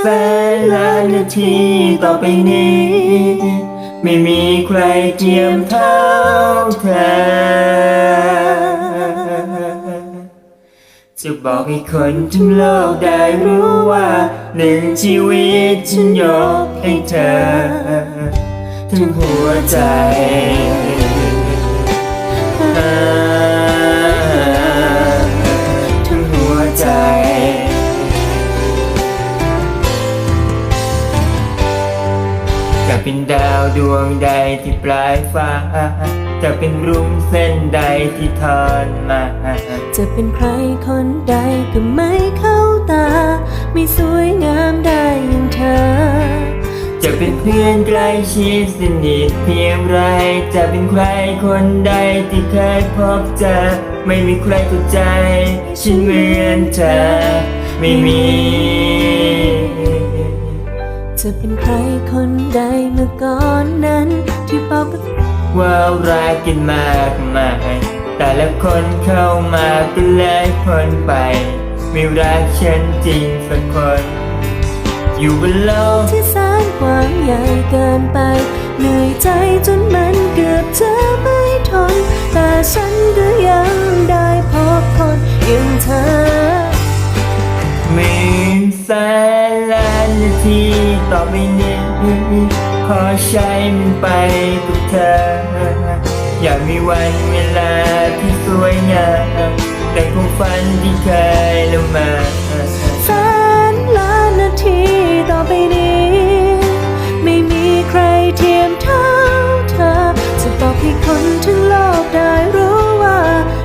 แสนล้านนาทีต่อไปนี้ ไม่มีใครเทียมเท่าเธอจะบอกให้คนทั้งโลกได้รู้ว่า หนึ่งชีวิตฉันยกให้เธอ ทั้งหัวใจ เป็นดาวดวงใดที่ปลายฟ้า จะเป็นรุ่งเส้นใดที่ทอนมา จะเป็นใครคนใดก็ไม่เข้าตา ไม่สวยงามได้อย่างเธอ จะเป็นเพื่อนใกล้ชิดสนิทเพียงไร จะเป็นใครคนใดที่เคยพบเจอ ไม่มีใครเข้าใจ ฉันเหมือนเธอ ไม่มี จะเป็นใครคนใดเมื่อก่อนนั้น ที่บอกกับว่ารักกันมากมายแต่ละคนเข้ามาก็เลยพ้นไปไม่รักฉันจริงสักคน อยู่บนโลกที่แสนกว้างใหญ่เกินไป เหนื่อยใจจนมันเกือบจะไม่ทน แต่ฉันก็ ที่ต่อไปนี้ขอใช้มันไปกับเธอ อยากมีวันเวลาที่สวยงามแต่คงฝันที่เคยละมาแสนล้านนาทีต่อไปนี้ ไม่มีใครเทียมเท่าเธอ จะบอกให้คนทั้งโลกได้รู้ว่า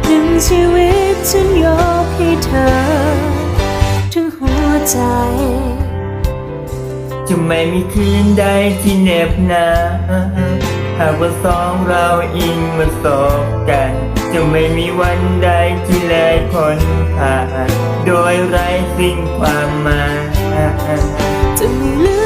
หนึ่งชีวิตฉันยกให้เธอ จะไม่มีคืนใดที่เหน็บหนาวหากว่าสองเราอิงมาสบกัน จะไม่มีวันใดที่เลยพ้นผ่าน โดยไร้สิ่งความหมายจะมี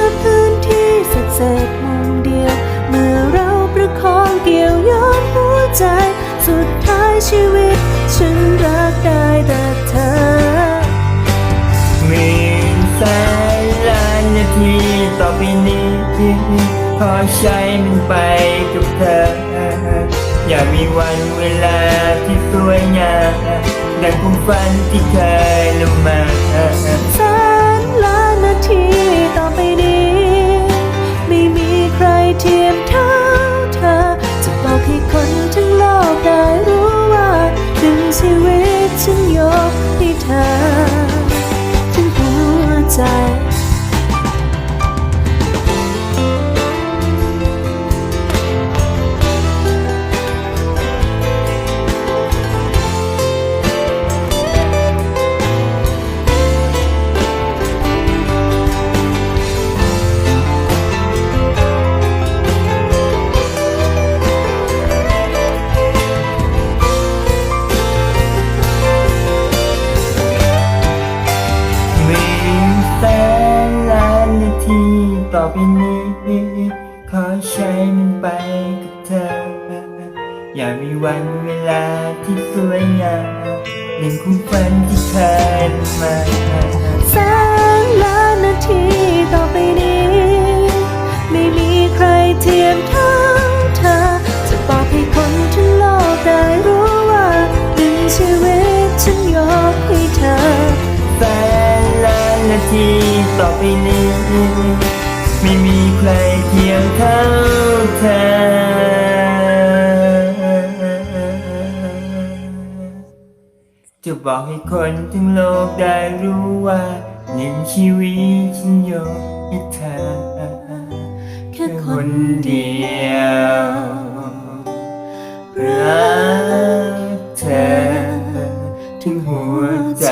ต่อไปนี้ขอใช้มันไปกับเธอ อย่ามีวันเวลาที่สวยงามดังความฝันที่เคยลงมา ที่ต่อไปนี้ขอใช้มันไปกับเธอ อย่ามีวันเวลาที่สวยงามหนึ่งคุ้มฝันที่เคยมาแสนล้านนาทีต่อไปนี้ ไม่มีใครเทียมเท่าเธอ จะบอกให้คนทั้งโลกได้รู้ว่าหนึ่งชีวิตฉันยกให้เธอแสนล้านนาทีต่อไปนี้ ไม่มีใครเทียมเท่าเธอจะบอกให้คนทั้งโลกได้รู้ว่าหนึ่งชีวิตฉันยกให้เธอแค่คนนเดียวรักเธอถึงหัวใจ